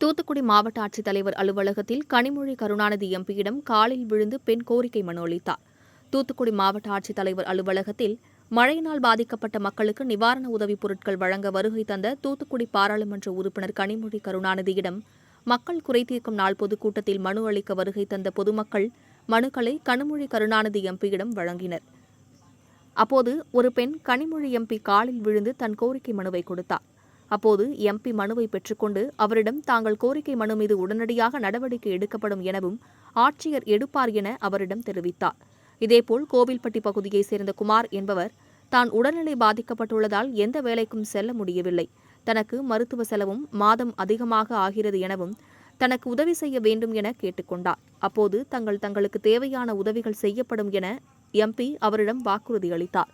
தூத்துக்குடி மாவட்ட ஆட்சித்தலைவர் அலுவலகத்தில் கனிமொழி கருணாநிதி எம்பியிடம் காலில் விழுந்து பெண் கோரிக்கை மனு அளித்தார். தூத்துக்குடி மாவட்ட ஆட்சித்தலைவர் அலுவலகத்தில் மழையினால் பாதிக்கப்பட்ட மக்களுக்கு நிவாரண உதவிப் பொருட்கள் வழங்க வருகை தந்த தூத்துக்குடி பாராளுமன்ற உறுப்பினர் கனிமொழி கருணாநிதியிடம் மக்கள் குறைதீர்க்கும் நாள் பொதுக்கூட்டத்தில் மனு அளிக்க வருகை தந்த பொதுமக்கள் மனுக்களை கனிமொழி கருணாநிதி எம்பியிடம் வழங்கினர். அப்போது ஒரு பெண் கனிமொழி எம்பி காலில் விழுந்து தன் கோரிக்கை மனுவை கொடுத்தார். அப்போது எம்பி மனுவை பெற்றுக்கொண்டு அவரிடம் தாங்கள் கோரிக்கை மனு மீது உடனடியாக நடவடிக்கை எடுக்கப்படும் எனவும் ஆட்சியர் எடுப்பார் என அவரிடம் தெரிவித்தார். இதேபோல் கோவில்பட்டி பகுதியைச் சேர்ந்த குமார் என்பவர் தான் உடல்நிலை பாதிக்கப்பட்டுள்ளதால் எந்த வேலைக்கும் செல்ல முடியவில்லை. தனக்கு மருத்துவ செலவும் மாதம் அதிகமாக ஆகிறது எனவும் தனக்கு உதவி செய்ய வேண்டும் என கேட்டுக்கொண்டார். அப்போது தங்கள் தங்களுக்கு தேவையான உதவிகள் செய்யப்படும் என எம்பி அவரிடம் வாக்குறுதி அளித்தார்.